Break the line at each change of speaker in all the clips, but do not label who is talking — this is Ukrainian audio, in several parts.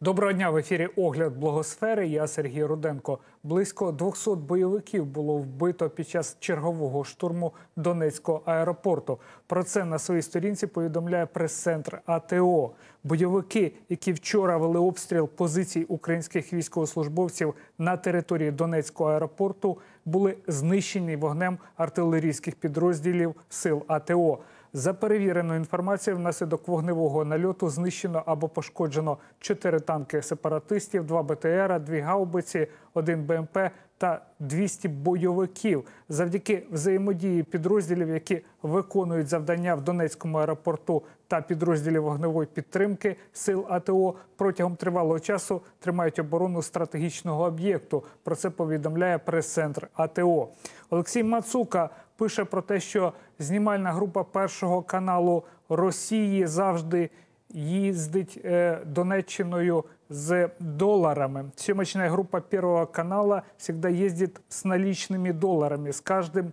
Доброго дня в ефірі Огляд Благосфери. Я Сергій Руденко. Близько 200 бойовиків було вбито під час чергового штурму Донецького аеропорту. Про це на своїй сторінці повідомляє прес-центр АТО. Бойовики, які вчора вели обстріл позицій українських військовослужбовців на території Донецького аеропорту, були знищені вогнем артилерійських підрозділів сил АТО. За перевіреною інформацією, внаслідок вогневого нальоту знищено або пошкоджено чотири танки сепаратистів, два БТР, дві гаубиці, один БМП та 200 бойовиків. Завдяки взаємодії підрозділів, які виконують завдання в Донецькому аеропорту та підрозділів вогневої підтримки сил АТО протягом тривалого часу тримають оборону стратегічного об'єкту. Про це повідомляє прес-центр АТО. Олексій Мацука пише про те, що знімальна група першого каналу Росії завжди їздить е, Донеччиною з долларами. Съемочная группа Первого канала всегда ездит с наличными долларами. С каждым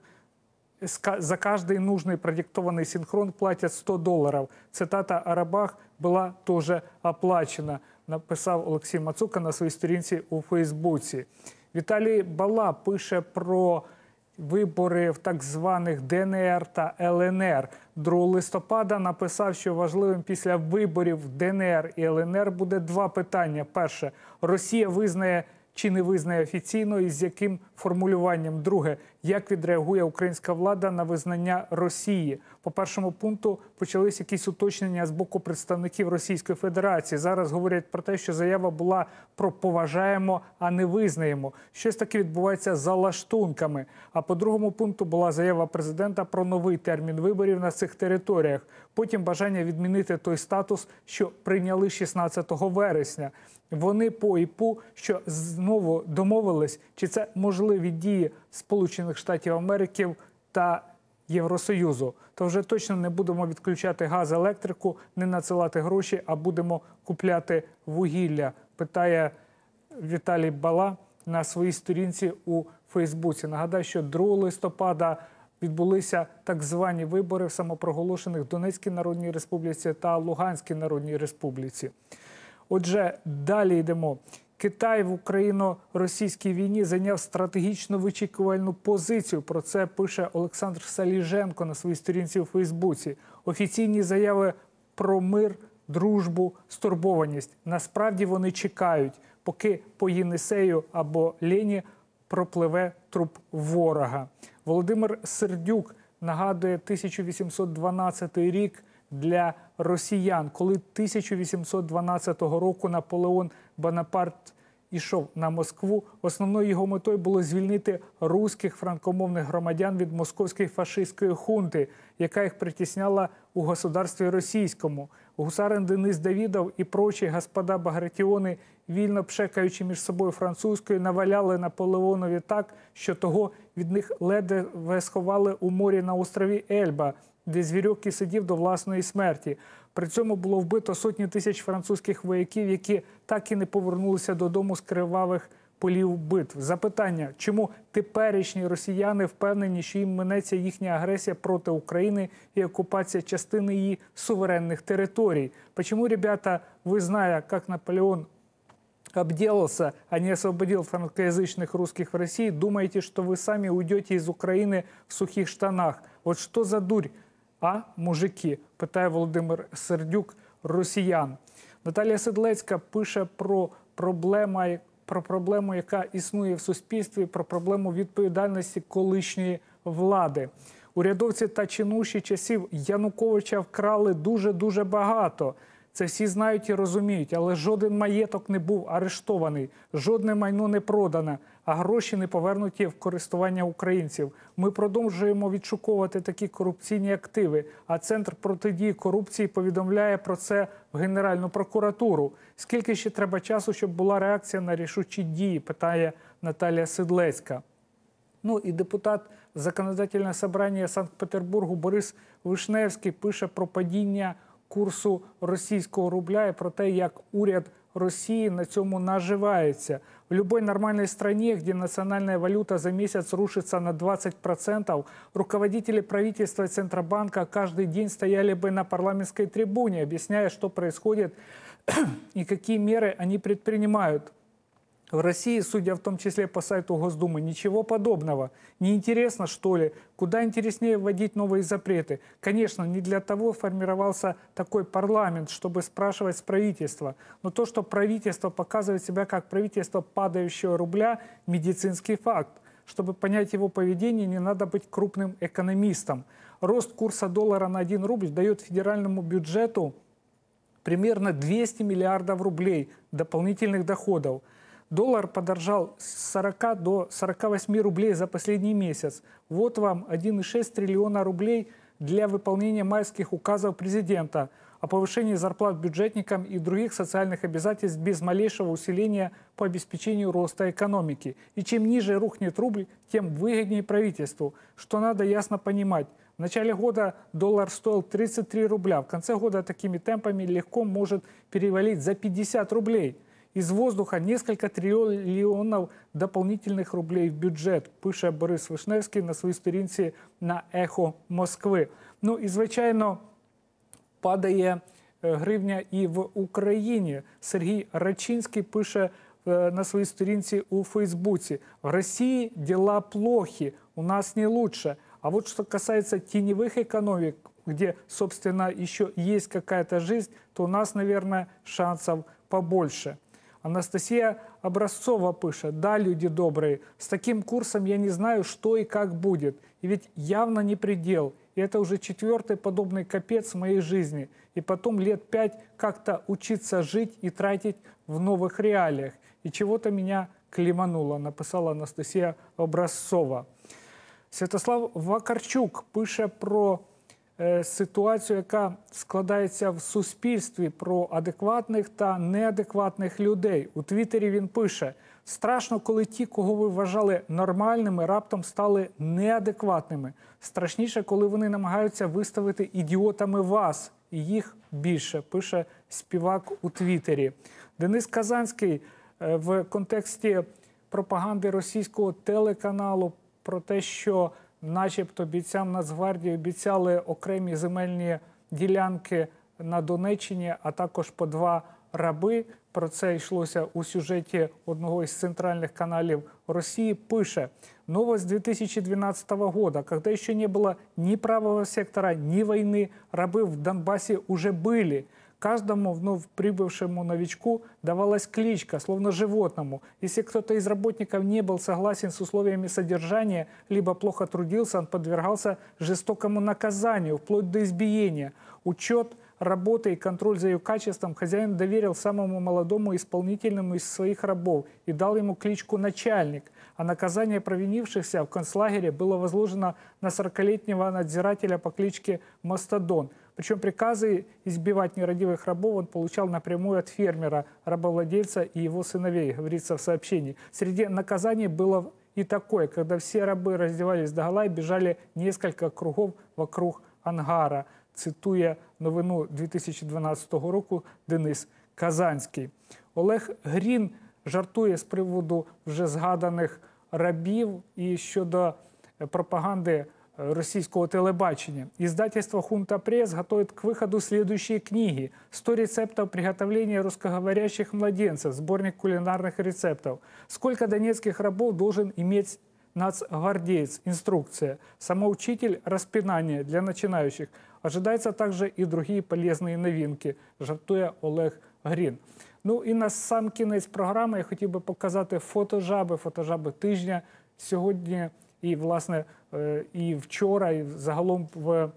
с ка- за каждый нужный продиктованный синхрон платят 100 долларов. Цитата о рабах была тоже оплачена, написав Олексій Мацука на своїй сторінці у Фейсбуці. Віталій Бала пише про вибори в так званих ДНР та ЛНР. 2 листопада написав, що важливим після виборів ДНР і ЛНР буде два питання. Перше, Росія визнає чи не визнає офіційно і з яким формулюванням. Друге, як відреагує українська влада на визнання Росії? По першому пункту почались якісь уточнення з боку представників Російської Федерації. Зараз говорять про те, що заява була про поважаємо, а не визнаємо. Щось таке відбувається за лаштунками. А по другому пункту була заява президента про новий термін виборів на цих територіях. Потім бажання відмінити той статус, що прийняли 16 вересня. Вони по і по, що знову домовились, чи це можливі дії Сполучених Штатів Америки та Євросоюзу. То вже точно не будемо відключати газ, електрику, не надсилати гроші, а будемо купляти вугілля. Питає Віталій Бала на своїй сторінці у Фейсбуці. Нагадаю, що 2 листопада відбулися так звані вибори в самопроголошених Донецькій Народній Республіці та Луганській Народній Республіці. Отже, далі йдемо. Китай в Україно-російській війні зайняв стратегічно вичікувальну позицію. Про це пише Олександр Саліженко на своїй сторінці у Фейсбуці. Офіційні заяви про мир, дружбу, стурбованість. Насправді вони чекають, поки по Єнисею або Лені пропливе труп ворога. Володимир Сердюк нагадує 1812 рік для росіян, коли 1812 року Наполеон Бонапарт ішов на Москву. Основною його метою було звільнити руських франкомовних громадян від московської фашистської хунти, яка їх притісняла у государстві російському. Гусарин Денис Давідов і прочі господа Багратіони, вільно пшекаючи між собою французькою, наваляли Наполеонові так, що того від них ледве сховали у морі на острові Ельба, де звірьок і сидів до власної смерті. При цьому було вбито сотні тисяч французьких вояків, які так і не повернулися додому з кривавих полів битв. Запитання, чому теперішні росіяни впевнені, що їм минеться їхня агресія проти України і окупація частини її суверенних територій? Почему, ребята, ви зная, як Наполеон обделался, а не освободил франкоязычных русских в России, думаете, что вы сами уйдете из Украины в сухих штанах. Вот что за дурь, а, мужики? Питає Володимир Сердюк, росіян. Наталія Седлецька пише про проблему, про проблему, яка існує в суспільстві, про проблему відповідальності колишньої влади. Урядовці та чинуші часів Януковича вкрали дуже-дуже багато. Це всі знають і розуміють, але жоден маєток не був арештований, жодне майно не продане, а гроші не повернуті в користування українців. Ми продовжуємо відшуковувати такі корупційні активи. А центр протидії корупції повідомляє про це в Генеральну прокуратуру. Скільки ще треба часу, щоб була реакція на рішучі дії? Питає Наталія Сидлецька. Ну і депутат законодательного собрання Санкт-Петербургу Борис Вишневський пише про падіння курсу російського рубля і про те, як уряд Росії на цьому наживається. В любой нормальной стране, где национальная валюта за месяц рушится на 20%, руководители правительства и Центробанка каждый день стояли бы на парламентской трибуне, объясняя, что происходит и какие меры они предпринимают. В России, судя в том числе по сайту Госдумы, ничего подобного. Не интересно, что ли? Куда интереснее вводить новые запреты? Конечно, не для того формировался такой парламент, чтобы спрашивать с правительства. Но то, что правительство показывает себя как правительство падающего рубля, медицинский факт. Чтобы понять его поведение, не надо быть крупным экономистом. Рост курса доллара на 1 рубль дает федеральному бюджету примерно 200 миллиардов рублей дополнительных доходов. Доллар подорожал с 40 до 48 рублей за последний месяц. Вот вам 1,6 триллиона рублей для выполнения майских указов президента о повышении зарплат бюджетникам и других социальных обязательств без малейшего усиления по обеспечению роста экономики. И чем ниже рухнет рубль, тем выгоднее правительству, что надо ясно понимать. В начале года доллар стоил 33 рубля. В конце года такими темпами легко может перевалить за 50 рублей. Из воздуха несколько трильйонів дополнительних рублей в бюджет, пише Борис Вишневський на своїй сторінці на Ехо Москви. Ну і звичайно, падає е, гривня і в Україні. Сергій Рачинський пише е, на своей сторінці у Фейсбуці. В России дела плохи, у нас не лучше. А вот что касается теневых экономик, где, собственно, еще есть какая-то жизнь, то у нас, наверное, шансов побольше. Анастасия Образцова пишет, да, люди добрые, с таким курсом я не знаю, что и как будет. И ведь явно не предел. И это уже четвертый подобный капец в моей жизни. И потом лет пять как-то учиться жить и тратить в новых реалиях. И чего-то меня клемануло, написала Анастасия Образцова. Святослав Вакарчук пише про ситуацію, яка складається в суспільстві, про адекватних та неадекватних людей. У Твіттері він пише: страшно, коли ті, кого ви вважали нормальними, раптом стали неадекватними. Страшніше, коли вони намагаються виставити ідіотами вас, і їх більше, пише співак у Твіттері. Денис Казанський е, в контексті пропаганди російського телеканалу про те, що, начебто, бійцям Нацгвардії обіцяли окремі земельні ділянки на Донеччині, а також по два раби. Про це йшлося у сюжеті одного із центральних каналів Росії. Пише новость 2012 года, когда еще не было ни правого сектора, ни войны, рабы в Донбассе уже были. Каждому вновь прибывшему новичку давалась кличка, словно животному. Если кто-то из работников не был согласен с условиями содержания, либо плохо трудился, он подвергался жестокому наказанию, вплоть до избиения. Учет работы и контроль за ее качеством хозяин доверил самому молодому исполнительному из своих рабов и дал ему кличку «начальник». А наказание провинившихся в концлагере было возложено на 40-летнего надзирателя по кличке Мастодон – причем приказы избивать нерадивых рабов он получал напрямую от фермера, рабовладельца и его сыновей, говорится в сообщении. Среди наказаний было и такое, когда все рабы раздевались до гола и бежали несколько кругов вокруг ангара, цитує новину 2012 року Денис Казанський. Олег Грін жартує з приводу вже згаданих рабів і щодо пропаганди российского телебачения. Издательство «Хунта Пресс» готовит к выходу следующие книги. «100 рецептов приготовления русскоговорящих младенцев», сборник кулинарных рецептов. «Сколько донецких рабов должен иметь нацгвардеец?» Инструкция. «Самоучитель. Распинание для начинающих». Ожидается также и другие полезные новинки, жартує Олег Грін. Ну і на сам кінець програми я хотів би показати фотожаби, фотожаби тижня. Сьогодні і, власне, е, і вчора, і загалом в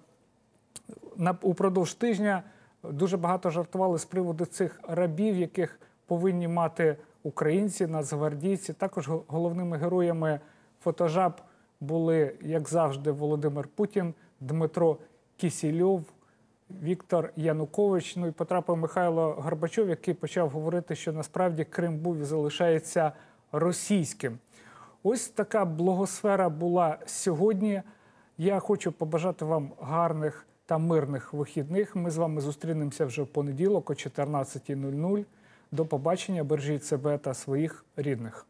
на упродовж тижня дуже багато жартували з приводу цих рабів, яких повинні мати українці, нацгвардійці. Також головними героями фотожаб були, як завжди, Володимир Путін, Дмитро Кісільов. Віктор Янукович, ну і потрапив Михайло Горбачов, який почав говорити, що насправді Крим був і залишається російським. Ось така благосфера була сьогодні. Я хочу побажати вам гарних та мирних вихідних. Ми з вами зустрінемося вже в понеділок о 14.00. До побачення. Бережіть себе та своїх рідних.